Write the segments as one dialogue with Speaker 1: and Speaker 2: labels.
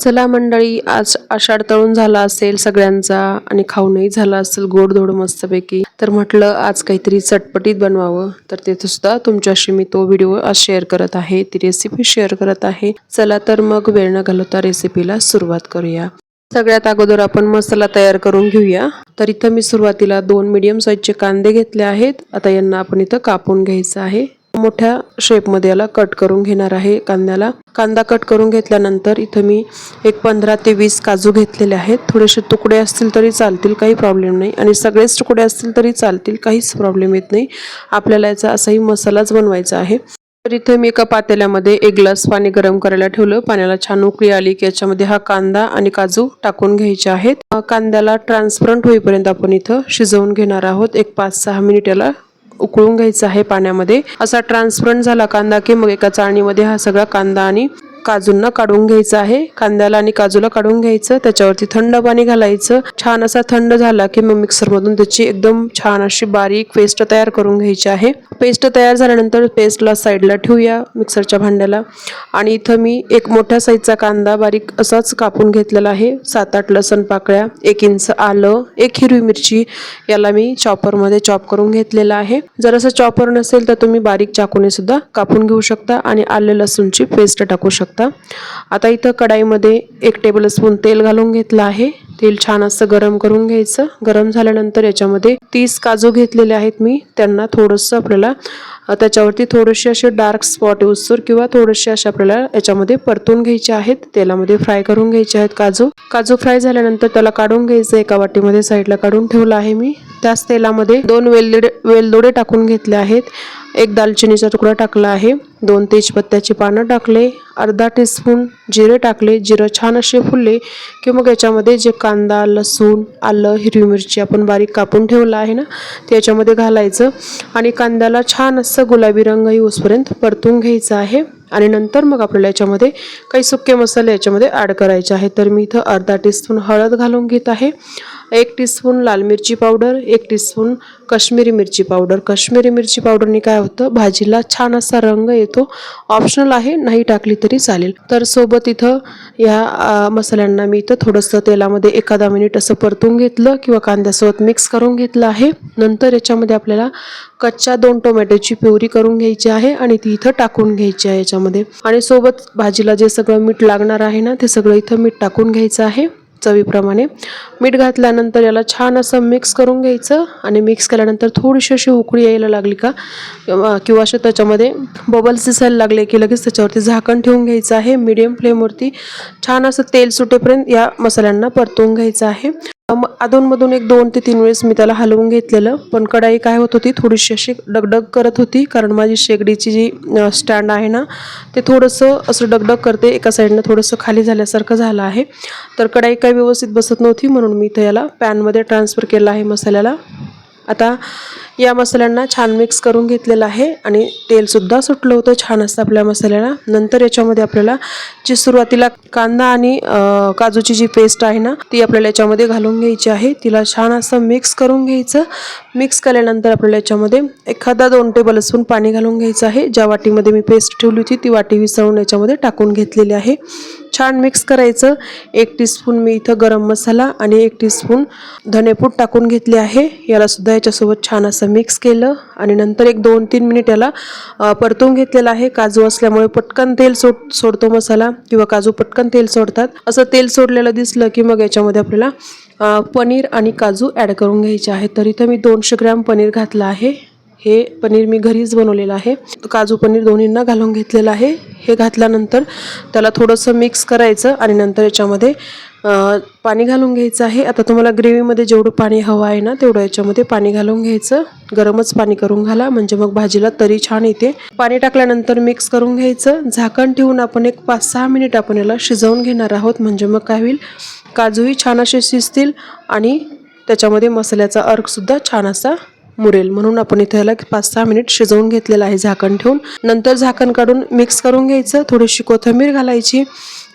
Speaker 1: चला मंडळी आज आषाढ तळून झाला असेल सगळ्यांचा आणि खाऊनही झाला असेल गोडधोड मस्तपैकी. तर म्हटलं आज काहीतरी चटपटीत बनवावं. तर तिथे सुद्धा तुमच्याशी मी तो व्हिडिओ आज शेअर करत आहे. ती रेसिपी शेअर करत आहे. चला तर मग वेळ न घालवता रेसिपीला सुरुवात करूया. सगळ्यात अगोदर आपण मसाला तयार करून घेऊया. तर इथं मी सुरुवातीला दोन मीडियम साईजचे कांदे घेतले आहेत. आता यांना आपण इथं कापून घ्यायचं आहे. मोठ्या शेपमध्ये याला कट करून घेणार आहे. कांद्याला कांदा कट करून घेतल्यानंतर इथं मी एक पंधरा ते वीस काजू घेतलेले आहेत. थोडेसे तुकडे असतील तरी चालतील काही प्रॉब्लेम नाही. आणि सगळेच तुकडे असतील तरी चालतील काहीच प्रॉब्लेम येत नाही. आपल्याला याचा असाही मसालाच बनवायचा आहे. तर इथे मी एका पातेल्यामध्ये एक ग्लास पाणी गरम करायला ठेवलं. पाण्याला छान उकळी आली की याच्यामध्ये हा कांदा आणि काजू टाकून घ्यायचे आहेत. कांद्याला ट्रान्सपरंट होईपर्यंत आपण इथं शिजवून घेणार आहोत. एक पाच सहा मिनिट याला उकळून घ्यायचा आहे पाण्यामध्ये. असा ट्रान्सपरंट झाला कांदा की मग एका चाळणीमध्ये हा सगळा कांदा आणि काजूंना काढून घ्यायचं आहे. कांद्याला आणि काजूला काढून घ्यायचं. त्याच्यावरती थंड पाणी घालायचं. छान असा थंड झाला की मग मिक्सरमधून त्याची एकदम छान अशी बारीक पेस्ट तयार करून घ्यायची आहे. पेस्ट तयार झाल्यानंतर पेस्टला साईडला ठेवूया मिक्सरच्या भांड्याला. आणि इथं मी एक मोठ्या साईजचा कांदा बारीक असाच कापून घेतलेला आहे. सात आठ लसण पाकळ्या एक इंच आलं एक हिरवी मिरची याला मी चॉपरमध्ये चॉप करून घेतलेला आहे. जर असं चॉपर नसेल तर तुम्ही बारीक चाकूने सुद्धा कापून घेऊ शकता आणि आले लसूणची पेस्ट टाकू शकता. आता इथं कढाईमध्ये एक टेबल स्पून तेल घालून घेतलं आहे. तेल छान असं गरम करून घ्यायचं. गरम झाल्यानंतर याच्यामध्ये तीस काजू घेतलेले आहेत मी. त्यांना थोडंसं आपल्याला त्याच्यावरती थोडेसे असे डार्क स्पॉट येऊसर किंवा थोडेसे असे आपल्याला याच्यामध्ये परतून घ्यायचे आहेत. तेलामध्ये फ्राय करून घ्यायचे आहेत काजू. काजू फ्राय झाल्यानंतर त्याला काढून घ्यायचं. एका वाटीमध्ये साईडला काढून ठेवलं आहे मी. त्याच तेलामध्ये दोन वेलदोडे वेलदोडे टाकून घेतले आहेत. एक दालचिनीचा तुकडा टाकला आहे. दोन तेजपत्त्याची पानं टाकले. अर्धा टीस्पून जिरे टाकले. जिरं छान असे फुलले की मग याच्यामध्ये जे कांदा लसूण आलं हिरवी मिरची आपण बारीक कापून ठेवलं आहे ना ते याच्यामध्ये घालायचं. आणि कांद्याला छान असं गुलाबी रंग येऊसपर्यंत परतून घ्यायचं आहे. आणि नंतर मग आपल्याला याच्यामध्ये काही सुके मसाले याच्यामध्ये ॲड करायचे आहेत. तर मी इथं अर्धा टीस्पून हळद घालून घेत आहे. एक टीस्पून लाल मिरची पावडर एक टीस्पून कश्मीरी मिरची पावडर कश्मीरी मिरची पावडरने काय होतं? भाजीला छान असा रंग येतो. ऑप्शनल आहे नाही टाकली तरी चालेल. तर सोबत इथं या मसाल्यांना मी इथं थोडंसं तेलामध्ये एखादा मिनिट असं परतून घेतलं किंवा कांद्यासोबत मिक्स करून घेतलं आहे. नंतर याच्यामध्ये आपल्याला कच्च्या दोन टोमॅटोची प्युरी करून घ्यायची आहे आणि ती इथं टाकून घ्यायची आहे याच्यामध्ये. आणि सोबत भाजीला जे सगळं मीठ लागणार आहे ना ते सगळं इथं मीठ टाकून घ्यायचं आहे. चवीप्रमाणे. मीठ घातल्यानंतर याला छान असं मिक्स करून घ्यायचं आणि मिक्स केल्यानंतर थोडीशी अशी उकळी यायला लागली का किंवा किंवा असे त्याच्यामध्ये बबल्स दिसायला लागले की लगेच त्याच्यावरती झाकण ठेवून घ्यायचं आहे. मीडियम फ्लेमवरती छान असं तेल सुटेपर्यंत या मसाल्यांना परतवून घ्यायचं आहे. अधूनमधून एक दोन ते तीन वेळेस मी त्याला हलवून घेतलेलं. पण कढाई काय होत होती थोडीशी अशी डगडग करत होती कारण माझी शेगडीची जी स्टँड आहे ना ते थोडंसं असं डगडग करते एका साईडनं थोडंसं खाली झाल्यासारखं झालं आहे. तर कढाई काही व्यवस्थित बसत नव्हती म्हणून मी त्याला याला पॅनमध्ये ट्रान्सफर केलं आहे मसाल्याला. आता या मसाल्यांना छान मिक्स करून घेतलेलं आहे आणि तेलसुद्धा सुटलं होतं छान असतं आपल्या मसाल्याला. नंतर याच्यामध्ये आपल्याला जी सुरुवातीला कांदा आणि काजूची जी पेस्ट आहे ना ती आपल्याला याच्यामध्ये घालून घ्यायची आहे. तिला छान असं मिक्स करून घ्यायचं. मिक्स केल्यानंतर आपल्याला याच्यामध्ये एखादा दोन टेबल स्पून पाणी घालून घ्यायचं आहे. ज्या वाटीमध्ये मी पेस्ट ठेवली होती ती वाटी विसळून याच्यामध्ये टाकून घेतलेली आहे. छान मिक्स करायचं. एक टीस्पून मी इथं गरम मसाला आणि एक टीस्पून धनेपूड टाकून घेतले आहे. यालासुद्धा याच्यासोबत छान असं मिक्स केलं आणि नंतर एक दोन तीन मिनिट याला परतून घेतलेलं आहे. काजू असल्यामुळे पटकन तेल सोड सोडतो मसाला किंवा काजू पटकन तेल सोडतात. असं तेल सोडलेलं दिसलं की मग याच्यामध्ये आपल्याला पनीर आणि काजू ॲड करून घ्यायचे आहे तर इथं मी दोनशे ग्रॅम पनीर घातलं आहे. हे पनीर मी घरीच बनवलेलं आहे. काजू पनीर दोन्हींना घालून घेतलेलं आहे. हे घातल्यानंतर त्याला थोडंसं मिक्स करायचं आणि नंतर याच्यामध्ये पाणी घालून घ्यायचं आहे. आता तुम्हाला ग्रेव्हीमध्ये जेवढं पाणी हवं आहे ना तेवढं याच्यामध्ये पाणी घालून घ्यायचं. गरमच पाणी करून घाला. म्हणजे मग भाजीला तरी छान येते. पाणी टाकल्यानंतर मिक्स करून घ्यायचं. झाकण ठेवून आपण एक पाच सहा मिनिट आपण याला शिजवून घेणार आहोत. म्हणजे मग काय होईल? काजूही छान असे शिजतील आणि त्याच्यामध्ये मसाल्याचा अर्कसुद्धा छान असा मुरेल. म्हणून आपण इथे याला पाच सहा मिनिट शिजवून घेतलेलं आहे झाकण ठेवून. नंतर झाकण काढून मिक्स करून घ्यायचं. थोडीशी कोथिंबीर घालायची.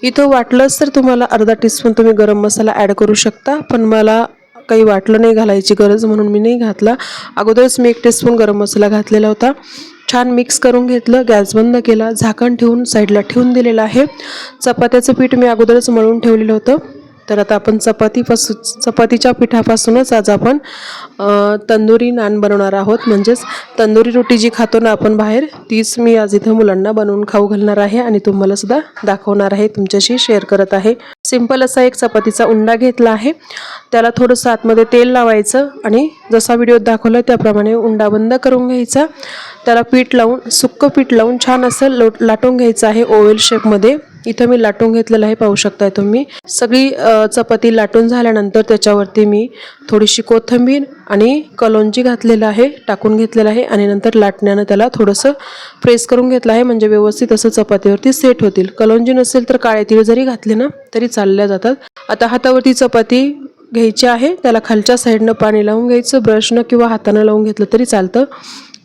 Speaker 1: इथं वाटलंच तर तुम्हाला अर्धा टीस्पून तुम्ही गरम मसाला ॲड करू शकता. पण मला काही वाटलं नाही घालायची गरज म्हणून मी नाही घातला. अगोदरच मी एक टीस्पून गरम मसाला घातलेला होता. छान मिक्स करून घेतलं. गॅस बंद केला. झाकण ठेवून साईडला ठेवून दिलेलं आहे. चपात्याचं पीठ मी अगोदरच मळून ठेवलेलं होतं. तर आता आपण चपातीपासून चपातीच्या पिठापासूनच आज आपण तंदुरी नान बनवणार आहोत. म्हणजेच तंदुरी रोटी जी खातो ना आपण बाहेर तीच मी आज इथं मुलांना बनवून खाऊ घालणार आहे आणि तुम्हाला सुद्धा दाखवणार आहे तुमच्याशी शेअर करत आहे. सिंपल असा एक चपातीचा उंडा घेतला आहे. त्याला थोडंसं आतमध्ये तेल लावायचं आणि जसा व्हिडिओत दाखवला त्याप्रमाणे उंडा बंद करून घ्यायचा. त्याला पीठ लावून सुक्क पीठ लावून छान असं लोट लाटून घ्यायचं आहे ओवेल शेपमध्ये. इथं मी लाटून घेतलेलं आहे पाहू शकताय तुम्ही. सगळी चपाती लाटून झाल्यानंतर त्याच्यावरती मी थोडीशी कोथिंबीर आणि कलोंजी घातलेलं आहे टाकून घेतलेलं आहे आणि नंतर लाटण्यानं त्याला थोडंसं प्रेस करून घेतलं आहे. म्हणजे व्यवस्थित असं चपातीवरती सेट होतील. कलोंजी नसेल तर काळे तीळ जरी घातले ना तरी चालल्या जातात. आता हातावरती चपाती घ्यायची आहे. त्याला खालच्या साईडनं पाणी लावून घ्यायचं ब्रशनं किंवा हातानं लावून घेतलं तरी चालतं.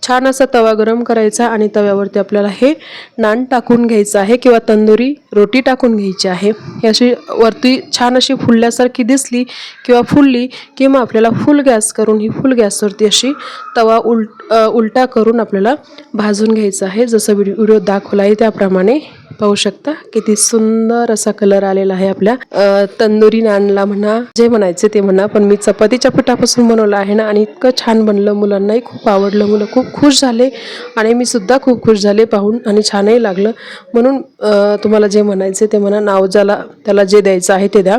Speaker 1: छान असा तवा गरम करायचा आणि तव्यावरती आपल्याला हे नान टाकून घ्यायचं आहे किंवा तंदुरी रोटी टाकून घ्यायची आहे. ही अशी वरती छान अशी फुलल्यासारखी दिसली किंवा फुलली की मग आपल्याला फुल गॅस करून ही फुल गॅसवरती अशी तवा उल उलटा करून आपल्याला भाजून घ्यायचं आहे. जसं व्हिडिओ व्हिडिओ दाखवला आहे त्याप्रमाणे पाहू शकता. किती सुंदर असा कलर आलेला आहे आपल्या. तंदुरी नानला म्हणा जे म्हणायचे ते म्हणा पण मी चपातीच्या पिठापासून बनवलं आहे ना आणि इतकं छान बनलं मुलांनाही खूप आवडलं मुलं खूप खुश झाले. आणि मी सुद्धा खूप खुश झाले पाहून आणि छानही लागलं. म्हणून तुम्हाला जे म्हणायचे ते म्हणा नाव ज्याला त्याला जे द्यायचं आहे ते द्या.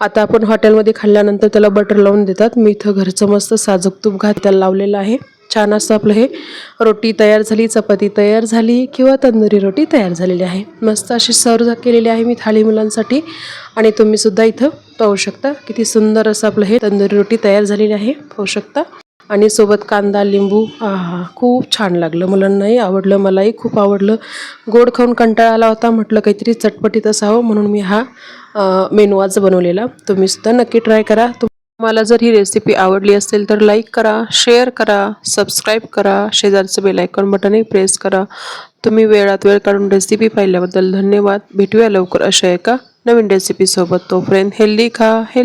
Speaker 1: आता आपण हॉटेलमध्ये खाल्ल्यानंतर त्याला बटर लावून देतात. मी इथं घरचं मस्त साजूक तूप घात त्याला लावलेलं आहे. छान असं आपलं हे रोटी तयार झाली चपाती तयार झाली किंवा तंदुरी रोटी तयार झालेली आहे. मस्त अशी सर्व केलेली आहे मी थाळी मुलांसाठी आणि तुम्ही सुद्धा इथं पाहू शकता किती सुंदर असं आपलं हे तंदुरी रोटी तयार झालेली आहे. पाहू शकता. आणि सोबत कांदा लिंबू हा खूप छान लागलं. मुलांनाही आवडलं मलाही खूप आवडलं. गोड खाऊन कंटाळा आला होता म्हटलं काहीतरी चटपटीत असावं म्हणून मी हा मेनू आज बनवलेला. तुम्हीसुद्धा नक्की ट्राय करा. तुम्हाला जर ही रेसिपी आवडली असेल तर लाईक करा शेअर करा सबस्क्राईब करा शेजारचं बेलायकॉन बटनही प्रेस करा. तुम्ही वेळात वेळ काढून रेसिपी पाहिल्याबद्दल धन्यवाद. भेटूया लवकर अशा एका नवीन रेसिपीसोबत तोपर्यंत हेल्दी खा हेल्दी